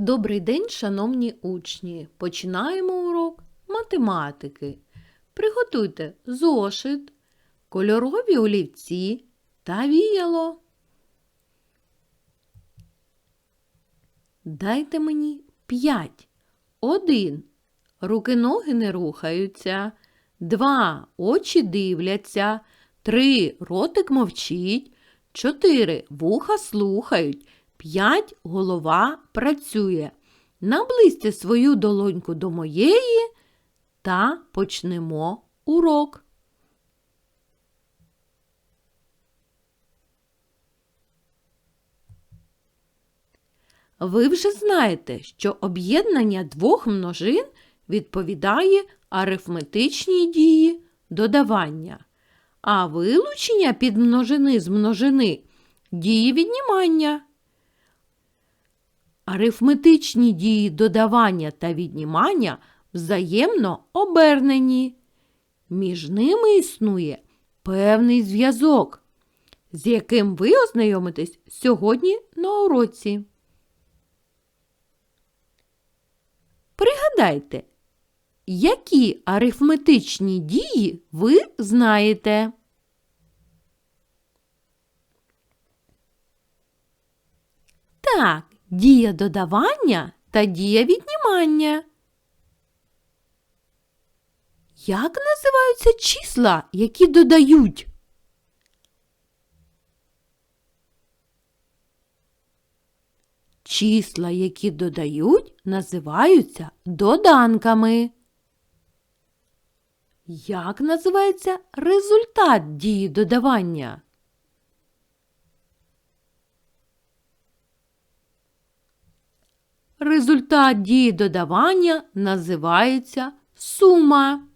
Добрий день, шановні учні! Починаємо урок математики. Приготуйте зошит, кольорові олівці та віяло. Дайте мені п'ять. Один. Руки ноги не рухаються. Два. Очі дивляться. Три. Ротик мовчить. Чотири. Вуха слухають. П'ять. Голова працює. Наблизьте свою долоньку до моєї та почнемо урок. Ви вже знаєте, що об'єднання двох множин відповідає арифметичній дії додавання, а вилучення підмножини з множини дії віднімання. Арифметичні дії додавання та віднімання взаємно обернені. Між ними існує певний зв'язок, з яким ви ознайомитесь сьогодні на уроці. Пригадайте, які арифметичні дії ви знаєте? Так, дія додавання та дія віднімання. Як називаються числа, які додають? Числа, які додають, називаються доданками. Як називається результат дії додавання? Результат дії додавання називається сума.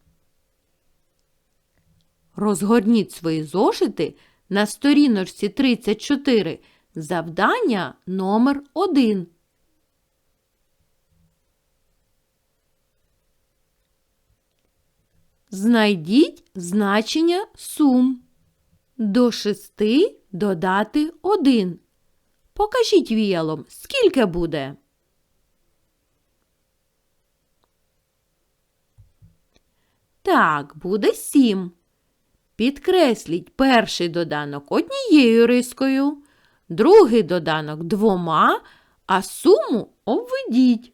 Розгорніть свої зошити на сторіночці 34 завдання номер 1. Знайдіть значення сум. До 6 додати 1. Покажіть віялом, скільки буде. Так, буде 7. Підкресліть перший доданок однією рискою, другий доданок двома, а суму обведіть.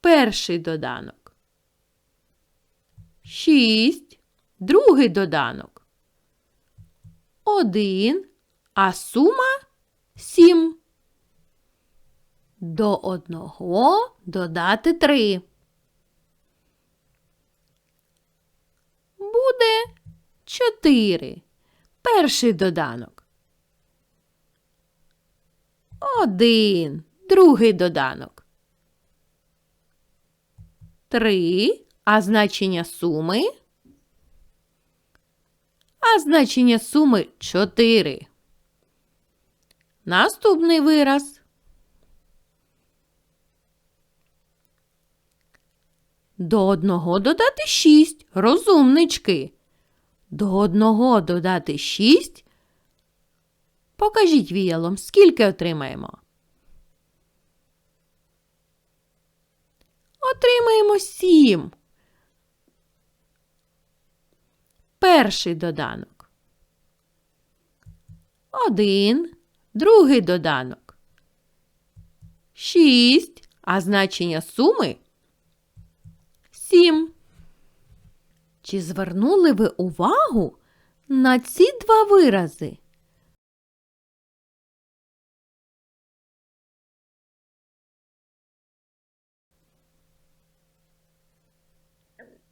Перший доданок. 6. Другий доданок. 1, а сума 7. До одного додати 3. Буде 4. Перший доданок. 1. Другий доданок. 3. А значення суми? А значення суми 4. Наступний вираз. До одного додати 6. Розумнички. До одного додати 6. Покажіть віялом, скільки отримаємо. Отримаємо 7. Перший доданок. Один. Другий доданок. 6. А значення суми 7. Чи звернули ви увагу на ці два вирази?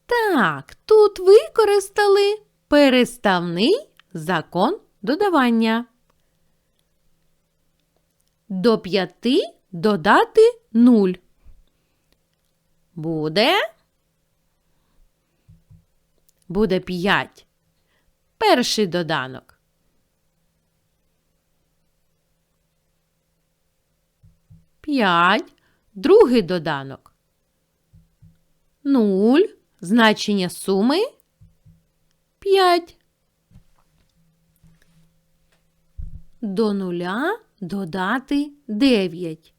Так, тут використали переставний закон додавання. До п'яти додати нуль. Буде буде 5. Перший доданок. П'ять. Другий доданок. Нуль. Значення суми 5. До нуля додати 9.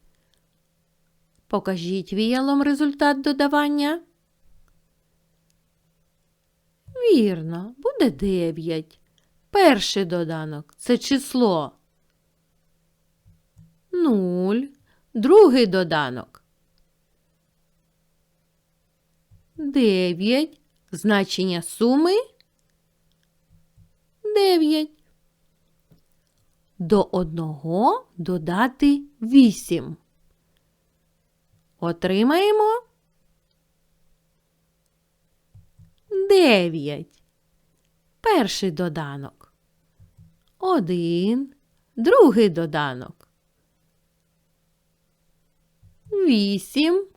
Покажіть віялом результат додавання. Вірно, буде 9. Перший доданок це число 0. Другий доданок 9. Значення суми 9. До одного додати 8. Отримаємо 9. Перший доданок. 1. Другий доданок. 8.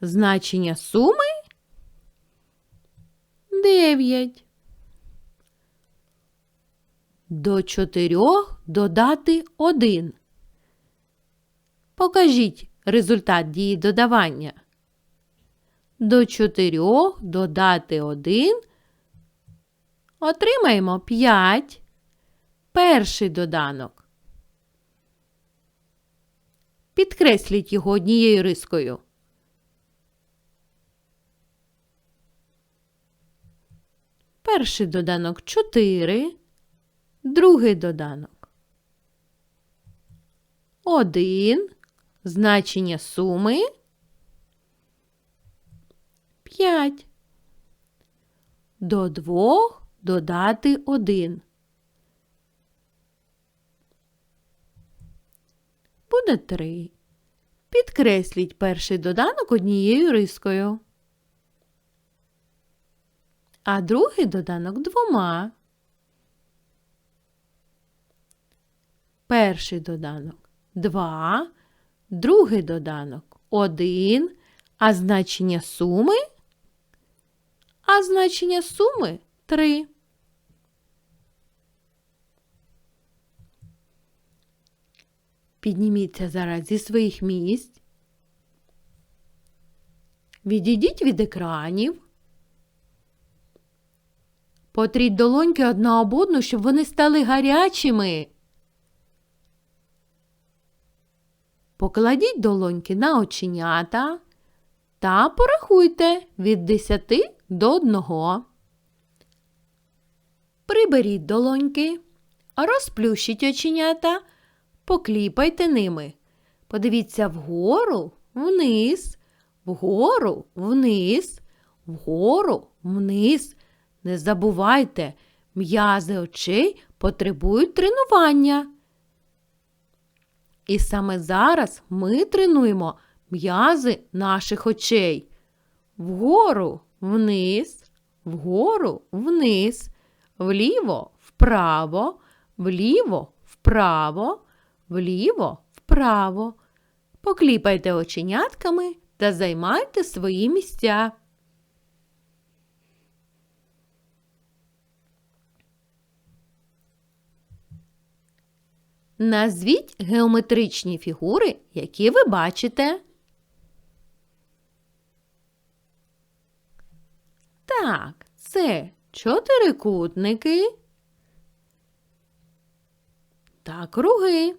Значення суми 9. До чотирьох додати 1. Покажіть результат дії додавання. До чотирьох додати 1. Отримаємо 5. Перший доданок. Підкресліть його однією рискою. Перший доданок 4. Другий доданок. 1. Значення суми 5. До двох додати 1. Буде 3. Підкресліть перший доданок однією рискою. А другий доданок двома. Перший доданок 2, другий доданок 1, а значення суми а значення суми 3. Підніміться зараз зі своїх місць. Відійдіть від екранів. Потріть долоньки одна об одну, щоб вони стали гарячими. Покладіть долоньки на оченята та порахуйте від 10 до 1. Приберіть долоньки, розплющіть оченята, покліпайте ними. Подивіться вгору, вниз, вгору, вниз, вгору, вниз. Не забувайте, м'язи очей потребують тренування. І саме зараз ми тренуємо м'язи наших очей. Вгору, вниз, вгору, вниз, вліво, вправо, вліво, вправо, вліво, вправо. Покліпайте оченятками та займайте свої місця. Назвіть геометричні фігури, які ви бачите. Так, це чотирикутники та круги.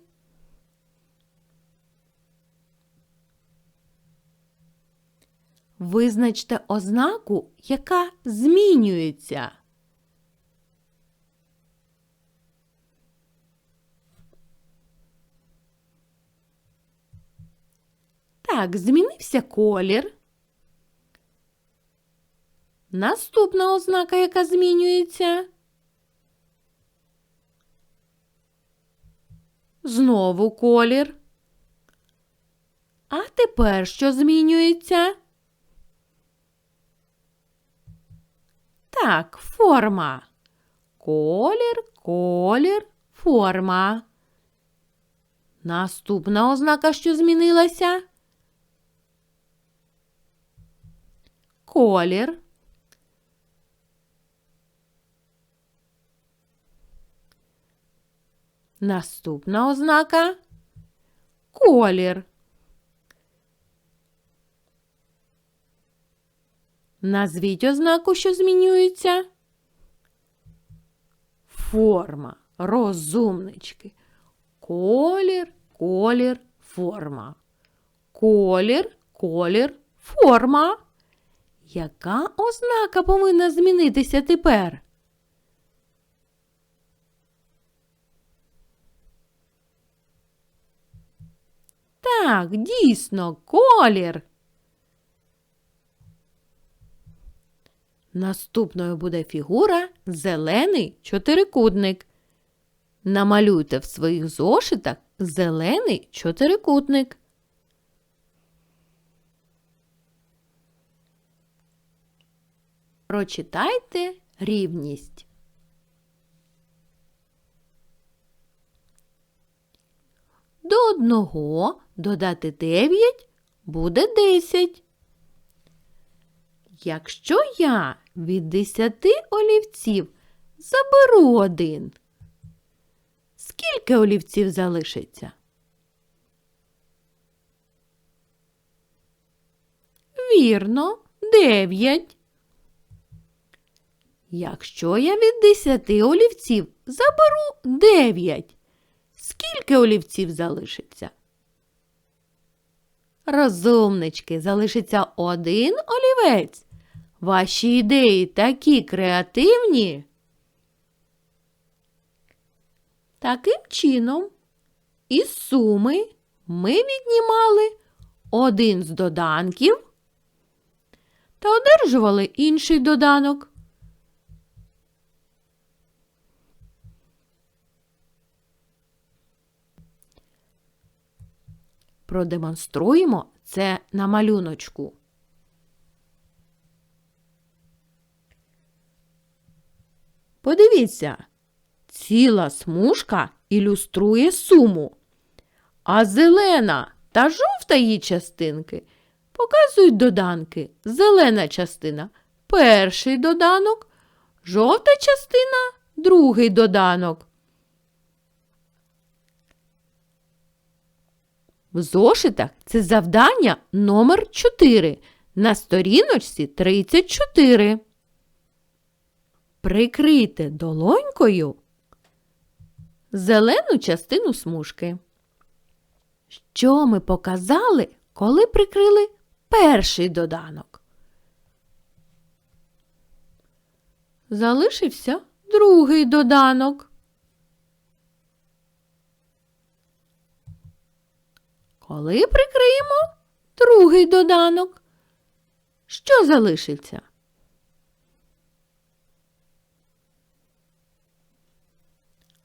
Визначте ознаку, яка змінюється. Так, змінився колір. Наступна ознака, яка змінюється. Знову колір. А тепер що змінюється? Так, форма. Колір, колір, форма. Наступна ознака, що змінилася. Колір. Наступна ознака колір. Назвіть ознаку, що змінюється. Форма, розумнички. Колір, колір, форма. Колір, колір, форма. Яка ознака повинна змінитися тепер? Так, дійсно, колір. Наступною буде фігура зелений чотирикутник. Намалюйте в своїх зошитах зелений чотирикутник. Прочитайте рівність. До одного додати 9 буде 10. Якщо я від 10 олівців заберу один, скільки олівців залишиться? Вірно, 9. Якщо я від 10 олівців заберу 9, скільки олівців залишиться? Розумнички, залишиться один олівець. Ваші ідеї такі креативні. Таким чином, із суми ми віднімали один з доданків та одержували інший доданок. Продемонструємо це на малюночку. Подивіться, ціла смужка ілюструє суму, а зелена та жовта її частинки показують доданки. Зелена частина перший доданок, жовта частина другий доданок. В зошитах це завдання номер 4 на сторіночці 34. Прикрийте долонькою зелену частину смужки. Що ми показали, коли прикрили перший доданок? Залишився другий доданок. Коли прикриємо другий доданок, що залишиться?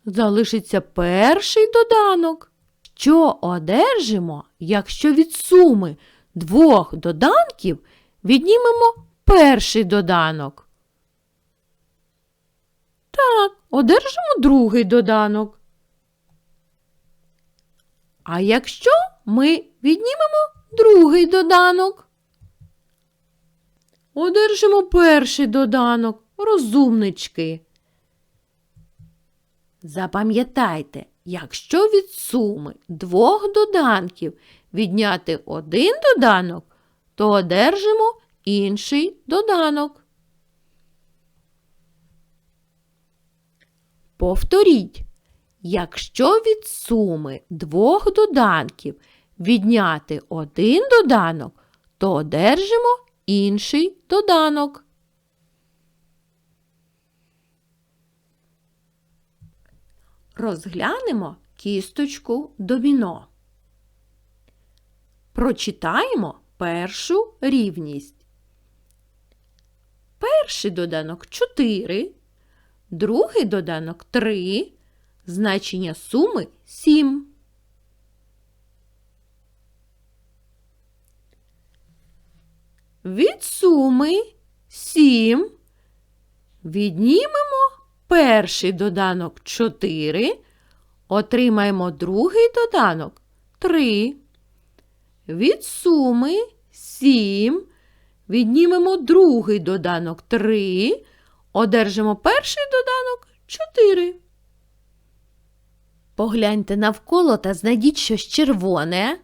Залишиться перший доданок. Що одержимо, якщо від суми двох доданків віднімемо перший доданок? Так, одержимо другий доданок. А якщо ми віднімемо другий доданок, одержимо перший доданок, розумнички. Запам'ятайте, якщо від суми двох доданків відняти один доданок, то одержимо інший доданок. Повторіть, якщо від суми двох доданків відняти один доданок, то одержимо інший доданок. Розглянемо кісточку доміно. Прочитаємо першу рівність. Перший доданок 4, другий доданок 3, значення суми 7. Від суми 7 віднімемо перший доданок 4, отримаємо другий доданок 3. Від суми 7 віднімемо другий доданок 3, одержимо перший доданок 4. Погляньте навколо та знайдіть щось червоне.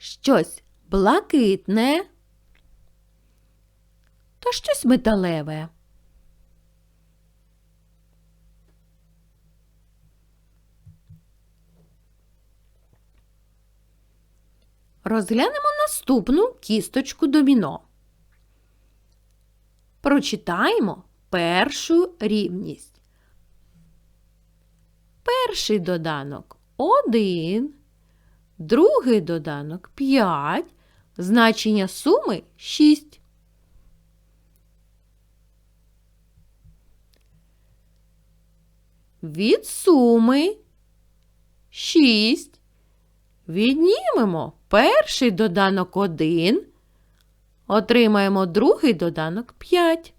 щось блакитне та щось металеве. Розглянемо наступну кісточку доміно. Прочитаємо першу рівність. Перший доданок один другий доданок 5, значення суми 6. Від суми 6 віднімемо перший доданок 1, отримаємо другий доданок 5.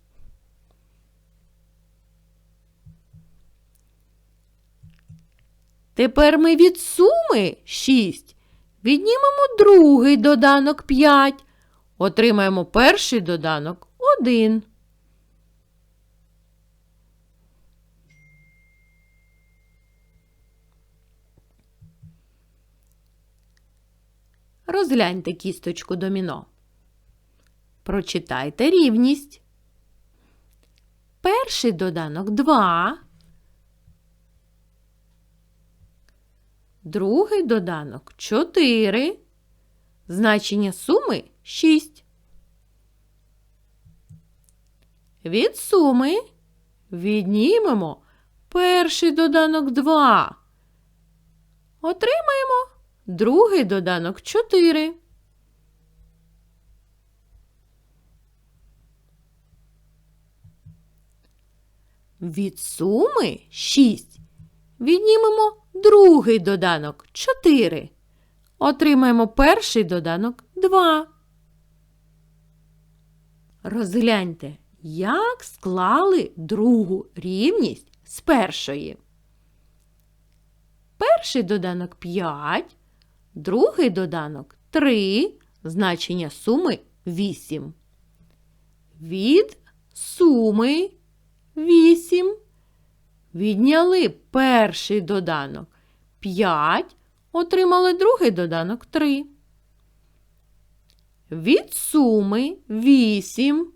Тепер ми від суми 6 віднімемо другий доданок 5, отримаємо перший доданок 1. Розгляньте кісточку доміно. Прочитайте рівність. Перший доданок 2. Другий доданок 4. Значення суми 6. Від суми віднімемо перший доданок 2. Отримаємо другий доданок 4. Від суми 6 віднімемо другий доданок 4. Отримаємо перший доданок 2. Розгляньте, як склали другу рівність з першої. Перший доданок 5, другий доданок 3, значення суми 8. Від суми 8 відняли перший доданок 5, отримали другий доданок 3. Від суми 8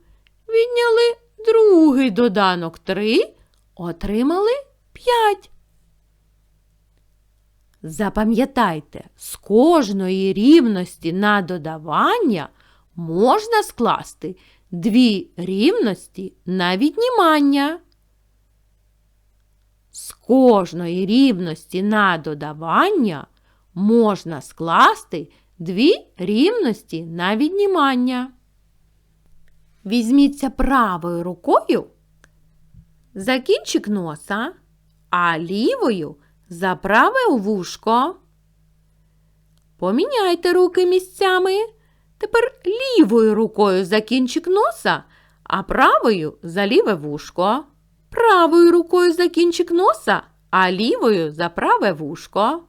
відняли другий доданок 3, отримали 5. Запам'ятайте, з кожної рівності на додавання можна скласти дві рівності на віднімання. З кожної рівності на додавання можна скласти дві рівності на віднімання. Візьміться правою рукою за кінчик носа, а лівою за праве вушко. Поміняйте руки місцями. Тепер лівою рукою за кінчик носа, а правою за ліве вушко. Правою рукою за кінчик носа, а лівою за праве вушко.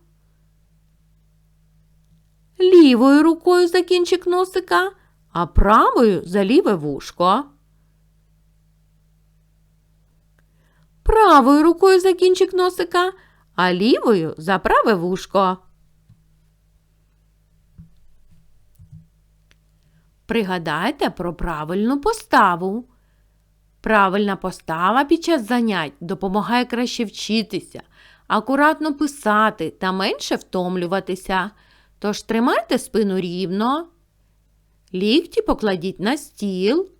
Лівою рукою за кінчик носика, а правою за ліве вушко. Правою рукою за кінчик носика, а лівою за праве вушко. Пригадайте про правильну поставу. Правильна постава під час занять допомагає краще вчитися, акуратно писати та менше втомлюватися. Тож тримайте спину рівно, лікті покладіть на стіл,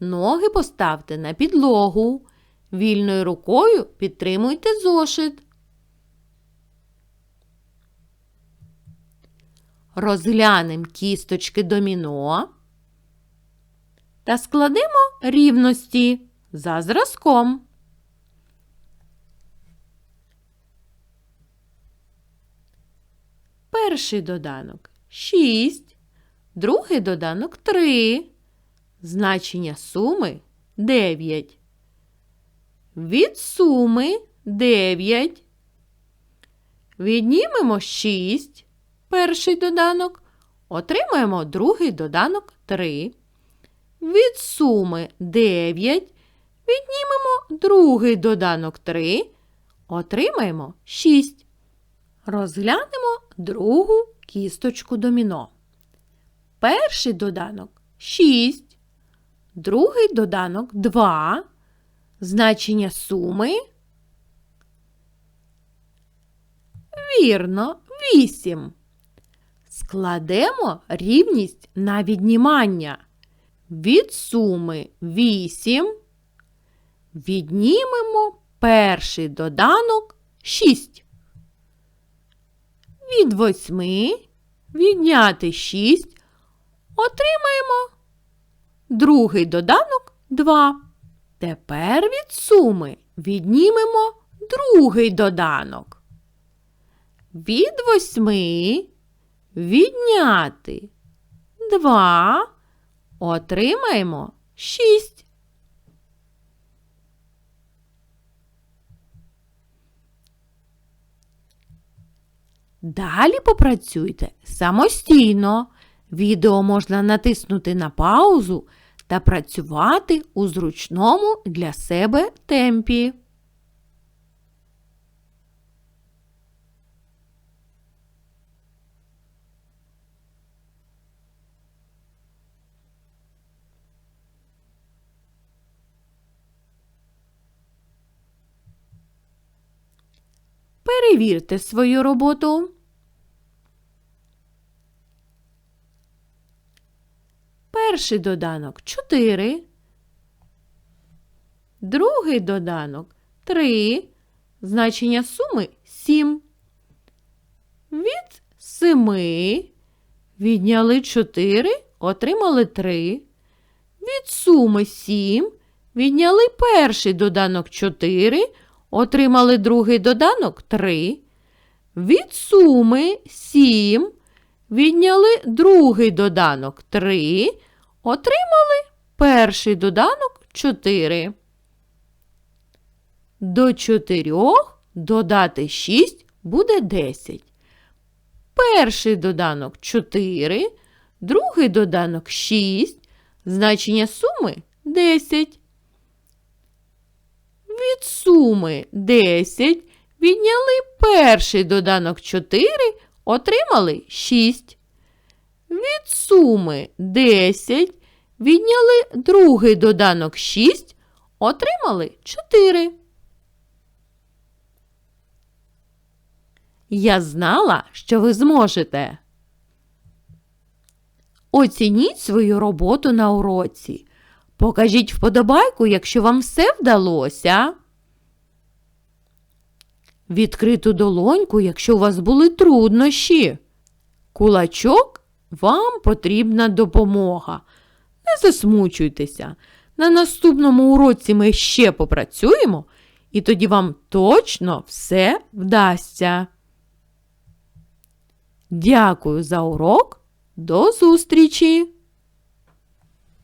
ноги поставте на підлогу, вільною рукою підтримуйте зошит. Розглянемо кісточки доміно та складемо рівності за зразком. Перший доданок 6, другий доданок 3. Значення суми 9. Від суми 9. Віднімемо 6, перший доданок, отримаємо другий доданок 3. Від суми 9 віднімемо другий доданок 3, отримаємо 6. Розглянемо другу кісточку доміно. Перший доданок 6, другий доданок 2, значення суми. Вірно, 8. Складемо рівність на віднімання. Від суми 8 віднімемо перший доданок 6. Від 8 відняти 6 отримаємо другий доданок 2. Тепер від суми віднімемо другий доданок. Від 8 відняти 2 отримаємо 6. Далі попрацюйте самостійно. Відео можна натиснути на паузу та працювати у зручному для себе темпі. Перевірте свою роботу. Перший доданок 4. Другий доданок 3. Значення суми 7. Від 7 відняли 4, отримали 3. Від суми 7 відняли перший доданок 4, отримали другий доданок 3. Від суми 7 відняли другий доданок 3, отримали перший доданок 4. До 4 додати 6 буде 10. Перший доданок 4, другий доданок 6, значення суми 10. Від суми 10 відняли перший доданок 4, отримали 6. Від суми 10 відняли другий доданок 6, отримали 4. Я знала, що ви зможете. Оцініть свою роботу на уроці. Покажіть вподобайку, якщо вам все вдалося. Відкриту долоньку, якщо у вас були труднощі. Кулачок вам потрібна допомога. Не засмучуйтеся. На наступному уроці ми ще попрацюємо, і тоді вам точно все вдасться. Дякую за урок. До зустрічі!